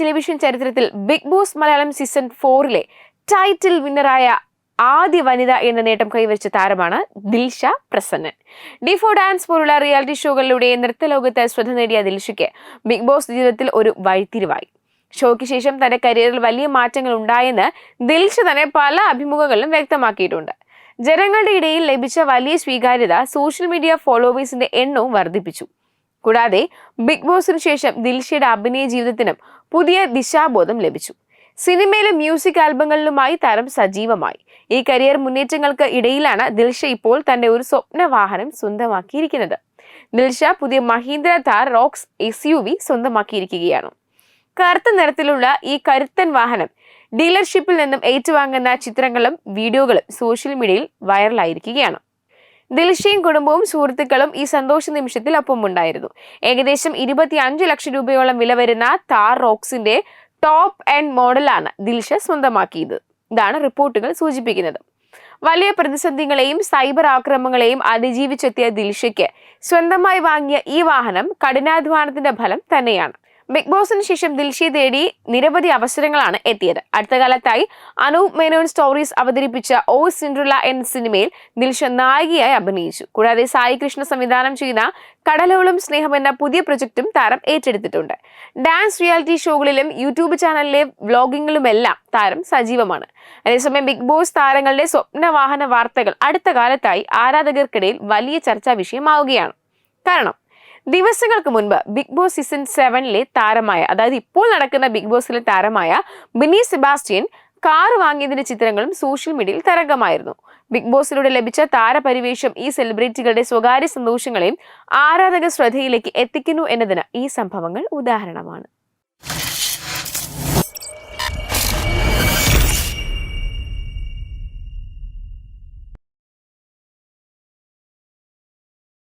Television ചരിത്രത്തിൽ Big Boss Malayalam season ഫോറിലെ title വിന്നറായ ആദ്യ വനിത എന്ന നേട്ടം കൈവരിച്ച താരമാണ് Dilsha Prasannan. D four dance പോലുള്ള റിയാലിറ്റി ഷോകളിലൂടെ നൃത്തലോകത്ത് ശ്രദ്ധ നേടിയ ദിൽഷയ്ക്ക് ബിഗ് ബോസ് ജീവിതത്തിൽ ഒരു വഴിത്തിരിവായി. ഷോയ്ക്ക് ശേഷം തന്റെ കരിയറിൽ വലിയ മാറ്റങ്ങൾ ഉണ്ടായെന്ന് ദിൽഷ തന്നെ പല അഭിമുഖങ്ങളിലും വ്യക്തമാക്കിയിട്ടുണ്ട്. ജനങ്ങളുടെ ഇടയിൽ ലഭിച്ച വലിയ സ്വീകാര്യത സോഷ്യൽ മീഡിയ ഫോളോവേഴ്സിന്റെ എണ്ണവും വർദ്ധിപ്പിച്ചു. കൂടാതെ ബിഗ് ബോസിന് ശേഷം ദിൽഷയുടെ അഭിനയ ജീവിതത്തിനും പുതിയ ദിശാബോധം ലഭിച്ചു. സിനിമയിലും മ്യൂസിക് ആൽബങ്ങളിലുമായി താരം സജീവമായി. ഈ കരിയർ മുന്നേറ്റങ്ങൾക്ക് ഇടയിലാണ് ദിൽഷ ഇപ്പോൾ തന്റെ ഒരു സ്വപ്ന വാഹനം സ്വന്തമാക്കിയിരിക്കുന്നത്. ദിൽഷ പുതിയ Mahindra Thar Roxx S U V സ്വന്തമാക്കിയിരിക്കുകയാണ്. കറുത്ത നിറത്തിലുള്ള ഈ കരുത്തൻ വാഹനം ഡീലർഷിപ്പിൽ നിന്നും ഏറ്റുവാങ്ങുന്ന ചിത്രങ്ങളും വീഡിയോകളും സോഷ്യൽ മീഡിയയിൽ വൈറലായിരിക്കുകയാണ്. ദിൽഷയും കുടുംബവും സുഹൃത്തുക്കളും ഈ സന്തോഷ നിമിഷത്തിൽ ഒപ്പമുണ്ടായിരുന്നു. ഏകദേശം ഇരുപത്തി അഞ്ച് ലക്ഷം രൂപയോളം വില വരുന്ന താർ റോക്സിന്റെ ടോപ്പ് ആൻഡ് മോഡലാണ് ദിൽഷ സ്വന്തമാക്കിയത്. ഇതാണ് റിപ്പോർട്ടുകൾ സൂചിപ്പിക്കുന്നത്. വലിയ പ്രതിസന്ധികളെയും സൈബർ ആക്രമണങ്ങളെയും അതിജീവിച്ചെത്തിയ ദിൽഷയ്ക്ക് സ്വന്തമായി വാങ്ങിയ ഈ വാഹനം കഠിനാധ്വാനത്തിന്റെ ഫലം തന്നെയാണ്. ബിഗ് ബോസിന് ശേഷം ദിൽഷി തേടി നിരവധി അവസരങ്ങളാണ് എത്തിയത്. അടുത്ത കാലത്തായി അനൂപ് മേനോൻ സ്റ്റോറീസ് അവതരിപ്പിച്ച ഓ സിൻഡ്രല എന്ന സിനിമയിൽ ദിൽഷ നായികയായി അഭിനയിച്ചു. കൂടാതെ സായി കൃഷ്ണ സംവിധാനം ചെയ്യുന്ന കടലോളം സ്നേഹം എന്ന പുതിയ പ്രൊജക്റ്റും താരം ഏറ്റെടുത്തിട്ടുണ്ട്. ഡാൻസ് റിയാലിറ്റി ഷോകളിലും യൂട്യൂബ് ചാനലിലെ വ്ലോഗിങ്ങിലുമെല്ലാം താരം സജീവമാണ്. അതേസമയം ബിഗ് ബോസ് താരങ്ങളുടെ സ്വപ്നവാഹന വാർത്തകൾ അടുത്ത കാലത്തായി ആരാധകർക്കിടയിൽ വലിയ ചർച്ചാ വിഷയമാവുകയാണ്. കാരണം ദിവസങ്ങൾക്ക് മുൻപ് ബിഗ് ബോസ് സീസൺ സെവനിലെ താരമായ അതായത് ഇപ്പോൾ നടക്കുന്ന ബിഗ് ബോസിലെ താരമായ മിനി സെബാസ്റ്റ്യൻ കാർ വാങ്ങിയതിന്റെ ചിത്രങ്ങളും സോഷ്യൽ മീഡിയയിൽ തരംഗമായിരുന്നു. ബിഗ് ബോസിലൂടെ ലഭിച്ച താരപരിവേഷം ഈ സെലിബ്രിറ്റികളുടെ സ്വകാര്യ സന്തോഷങ്ങളെയും ആരാധക ശ്രദ്ധയിലേക്ക് എത്തിക്കുന്നു എന്നതിന് ഈ സംഭവങ്ങൾ ഉദാഹരണമാണ്.